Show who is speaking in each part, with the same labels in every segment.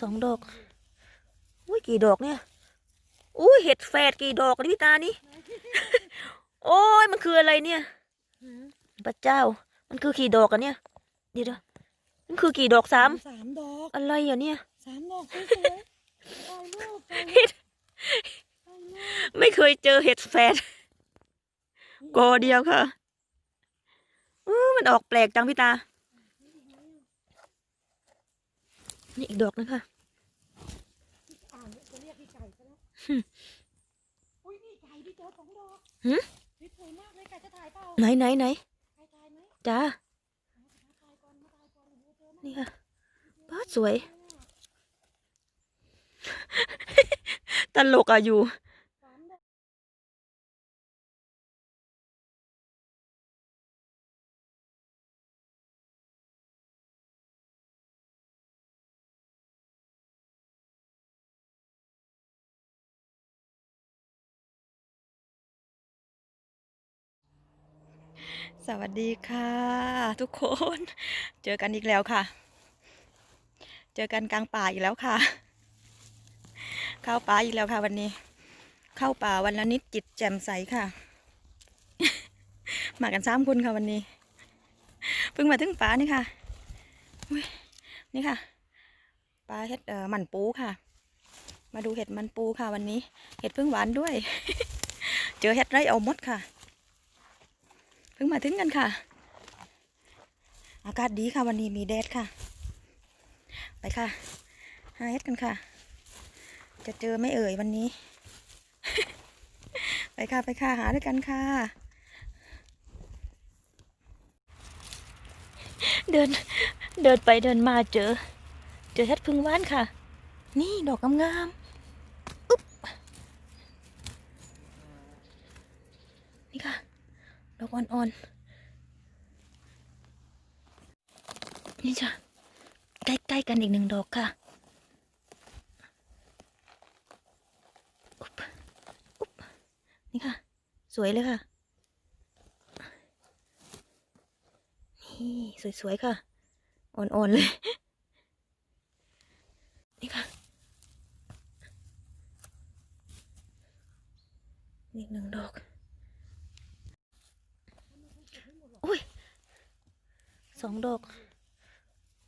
Speaker 1: สองดอก อุ้ยกี่ดอกเนี่ย อุ้ยเห็ดแฝดกี่ดอกอะพี่ตานี่ โอ้ยมันคืออะไรเนี่ยพระเจ้า มันคือกี่ดอกอะเนี่ย เดี๋ยวๆมันคือกี่ดอกสาม
Speaker 2: สามดอก
Speaker 1: อะไรอะเนี่ย
Speaker 2: สามดอกสวยๆถ่ายรูปถ่ายรูปถ่ายรูป
Speaker 1: ไม่เคยเจอเห็ดแฝดกอเดียวค่ะอื้อมันออกแปลกจังพี่ตา นี่อีกดอกนึงค่ะ
Speaker 2: อ่านจะเรียกพี่ไก่ซะแล้ว
Speaker 1: หึ
Speaker 2: อุ้ยนี่ไก่พี่เจอสองดอก
Speaker 1: หึ
Speaker 2: นี่สวยมากเลยไก่จะถ่ายเปล่า
Speaker 1: ไหนไหนไหน
Speaker 2: ไก่ถ่ายไหม
Speaker 1: จ้า
Speaker 2: มาถ่ายก่อนมาถ่ายก่อนโอ้โหเจอมาก
Speaker 1: นี่ค่ะป้าดสวย ตลกอะอยู่
Speaker 2: ส
Speaker 1: วัสดีค่ะ ทุกคน เจอกันอีกแล้วค่ะ เจอกันกลางป่าอีกแล้วค่ะ เข้าป่าอีกแล้วค่ะ วันนี้ เข้าป่าวันละนิดจิตแจ่มใสค่ะ มากันสามคนค่ะวันนี้เพิ่งมาถึงป่านี่ค่ะนี่ค่ะปลาเห็ดเอ่อหมันปูค่ะ มาดูเห็ดมันปูค่ะวันนี้ เห็ดเพึ่งหวานด้วย เจอเห็ดไรเอาหมดค่ะ เพิ่งมาถึงกันค่ะ อากาศดีค่ะวันนี้มีแดดค่ะ ไปค่ะหาเฮ็ดกันค่ะ จะเจอไหม่เอ่ยวันนี้ ไปค่ะไปค่ะหาด้วยกันค่ะ เดินเดินไปเดินมาเจอ เจอเฮ็ดพึ่งหว่านค่ะ นี่ดอกงามๆอุ๊บนี่ค่ะ ด อกอ่อนๆ นี่จ้ะ ใกล้ๆกันอีกหนึ่งดอกค่ะอุ๊บอุ๊บนี่ค่ะ สวยเลยค่ะ นี่ สวยๆ ค่ะ อ่อนๆ เลย นี่ค่ะอีกหนึ่งดอก อุ้ย สองดอก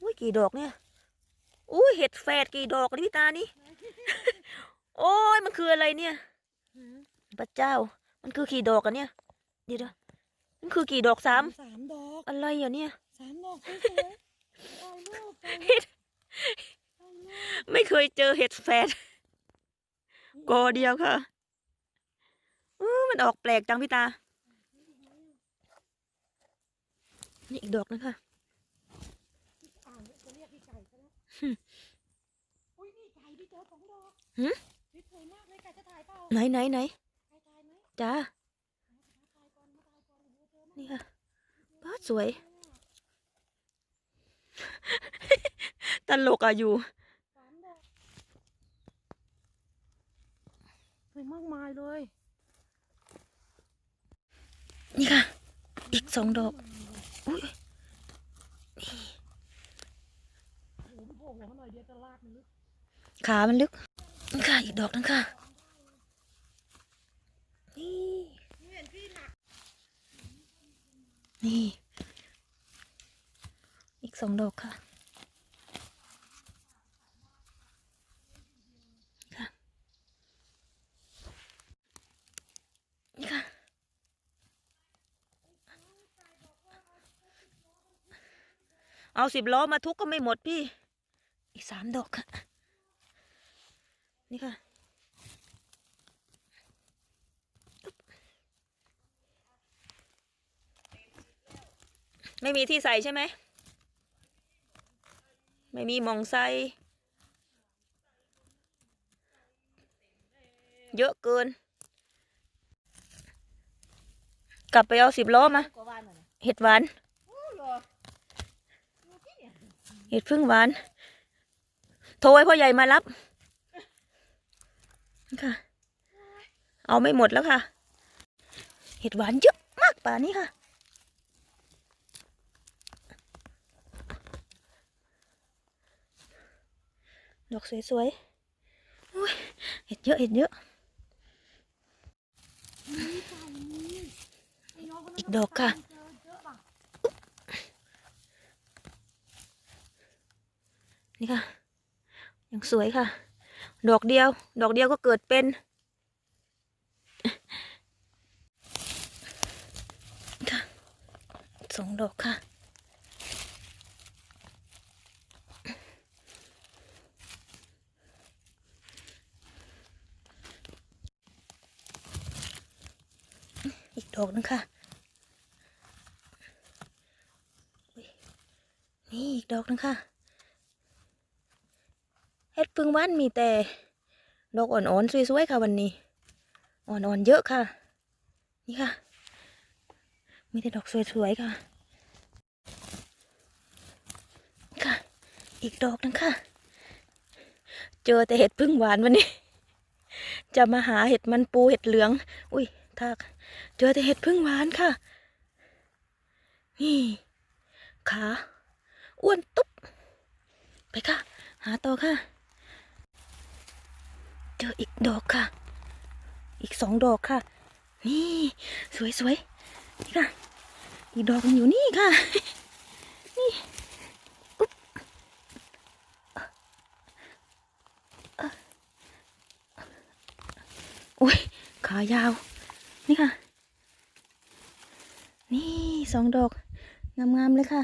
Speaker 1: อุ้ยกี่ดอกเนี่ย อุ้ยเห็ดแฝดกี่ดอกอะพี่ตานี่ โอ้ยมันคืออะไรเนี่ยพระเจ้า มันคือกี่ดอกอะเนี่ยเดี๋ยวๆมันคือกี่ดอกสาม
Speaker 2: สามดอก
Speaker 1: อะไรอะเนี่ย
Speaker 2: สามดอกสวยๆถ่ายรูปถ่ายรูปถ่ายรูป
Speaker 1: ไม่เคยเจอเห็ดแฝดกอเดียวค่ะอื้อมันออกแปลกจังพี่ตา นี่อีกดอกนึงค่ะ
Speaker 2: อ่านจะเรียกพี่ไก่ซะแล้ว
Speaker 1: หึ
Speaker 2: อุ้ยนี่ไก่พี่เจอสองดอก
Speaker 1: หึ
Speaker 2: นี่สวยมากเลยไก่จะถ่ายเปล่า
Speaker 1: ไหนไหนไหน
Speaker 2: ไก่ถ่ายไหม
Speaker 1: จ้า
Speaker 2: มาถ่ายก่อนมาถ่ายก่อนโอ้โหเจอมาก
Speaker 1: นี่ค่ะป้าดสวย ตลกอะอยู่
Speaker 2: สามดอกสวยมากมายเลย
Speaker 1: นี่ค่ะ อีกสองดอก อุ้ย
Speaker 2: โอ้โหพี่โผล่หัวมาหน่อยเดียวจะลากมันลึก
Speaker 1: ขามันลึกนี่ค่ะ อีกดอกนึงค่ะ นี่
Speaker 2: นี่เห็นพี่หนัก
Speaker 1: นี่ อีกสองดอกค่ะนี่ค่ะ เอาสิบล้อมาทุกก็ไม่หมดพี่ อีกสามดอกค่ะ นี่ค่ะไม่มีที่ใส่ใช่ไหม ไม่มีหมองใส่ เยอะเกิน กลับไปเอาสิบล้อมา เห็ดหวาน
Speaker 2: เห็
Speaker 1: ดพึ่งหวาน ทรให้พ่อใหญ่มารับค่ะ เอาไม่หมดแล้วค่ะ เห็ดหวานเยอะมากป่านี้ค่ะดอกสวยๆเห็ดเยอะเห็ดเยอะ อีกดอกค่ะนี่ค่ะ ยังสวยค่ะ ดอกเดียว ดอกเดียวก็เกิดเป็น ค่ะสองดอกค่ะ อีกดอกนึงค่ะ นี่อีกดอกนึงค่ะ เฮ็ดพึ่งบ้านมีแต่ดอกอ่อนๆสวยๆค่ะวันนี้ อ่อนๆเยอะค่ะ นี่ค่ะ มีแต่ดอกสวยๆค่ะ ค่ะ อีกดอกนึงค่ะ เจอแต่เห็ดพึ่งหวานวันนี้ จะมาหาเห็ดมันปูเห็ดเหลือง อุ้ยทาก เจอแต่เห็ดพึ่งหวานค่ะ นี่ขาอ้วนตุ๊บ ไปค่ะ หาต่อค่ะ เจออีกดอกค่ะ อีกสองดอกค่ะ นี่สวยสวยๆนี่ค่ะ อีกดอกมันอยู่นี่ค่ะ นี่อุ๊บอุ้ยขายาว นี่ค่ะ นี่สองดอกงามๆเลยค่ะ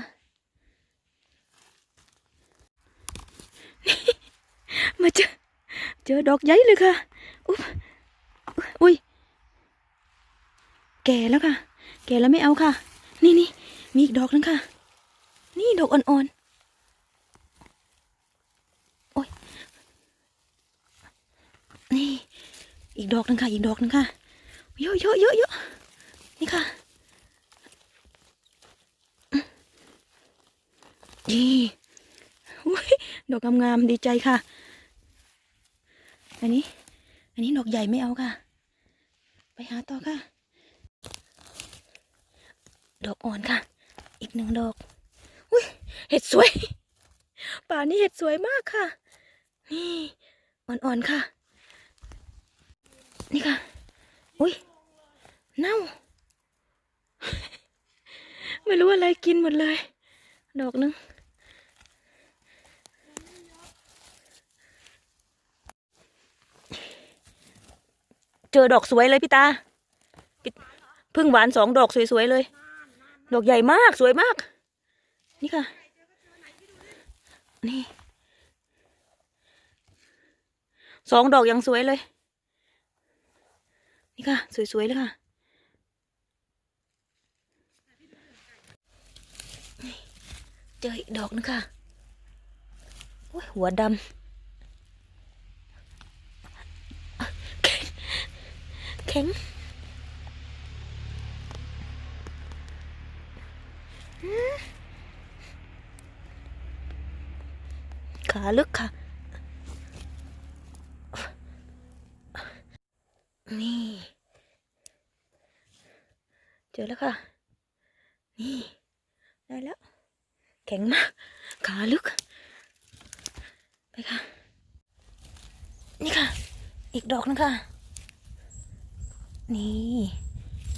Speaker 1: มาเจอ เจอดอกใหญ่เลยค่ะอุ๊บอุ้ยแก่แล้วค่ะ แก่แล้วไม่เอาค่ะ นี่นี่มีอีกดอกนึงค่ะ นี่ดอกอ่อนๆโอ้ยนี่ อีกดอกนึงค่ะ อีกดอกนึงค่ะเยอะเยอะเยอะเยอะนี่ค่ะนี่อุ๊ยดอกงามๆดีใจค่ะ อันนี้ อันนี้ดอกใหญ่ไม่เอาค่ะ ไปหาต่อค่ะ ดอกอ่อนค่ะ อีกหนึ่งดอกอุ้ยเห็ดสวย ป่านี้เห็ดสวยมากค่ะ นี่อ่อนๆค่ะ นี่ค่ะ อุ้ยเน่า ไม่รู้อะไรกินหมดเลย ดอกหนึง เจอดอกสวยเลยพี่ตาพึ่งหวานสองดอกสวยๆเลย ดอกใหญ่มากสวยมาก นี่ค่ะ นี่สองดอกยังสวยเลย นี่ค่ะ สวยๆเลยค่ะเจออีกดอกนึงค่ะหัวดำ แข็งขาลึกค่ะ นี่ เจอแล้วค่ะ นี่ ได้แล้ว แข็งมาก ขาลึก ไปค่ะ นี่ค่ะ อีกดอกนึงค่ะ นี่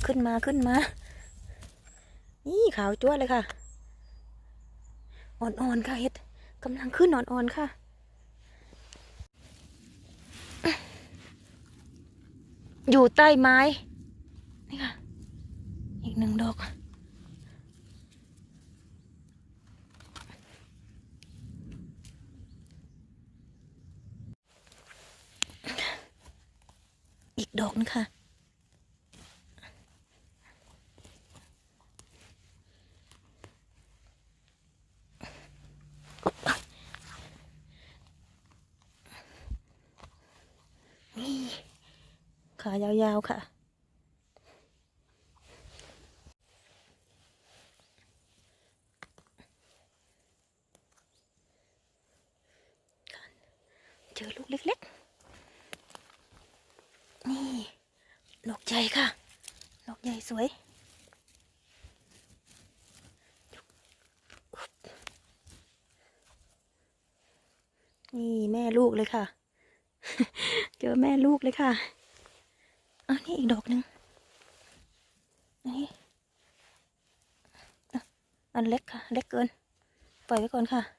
Speaker 1: ขึ้นมาขึ้นมา นี่ขาวจ้วเลยค่ะ อ่อนๆค่ะเห็ดกำลังขึ้นอ่อนๆค่ะอยู่ใต้ไม้ นี่ค่ะ อีกหนึ่งดอก อีกดอกนึงค่ะายาวๆค่ะ เจอลูกเล็กๆ นี่ดอกใหญ่ค่ะดอกใหญ่สวยนี่แม่ลูกเลยค่ะ เจอแม่ลูกเลยค่ะ อันนี้อีกดอกหนึ่งอันนี้อันเล็กค่ะ เล็กเกิน ปล่อยไว้ก่อนค่ะ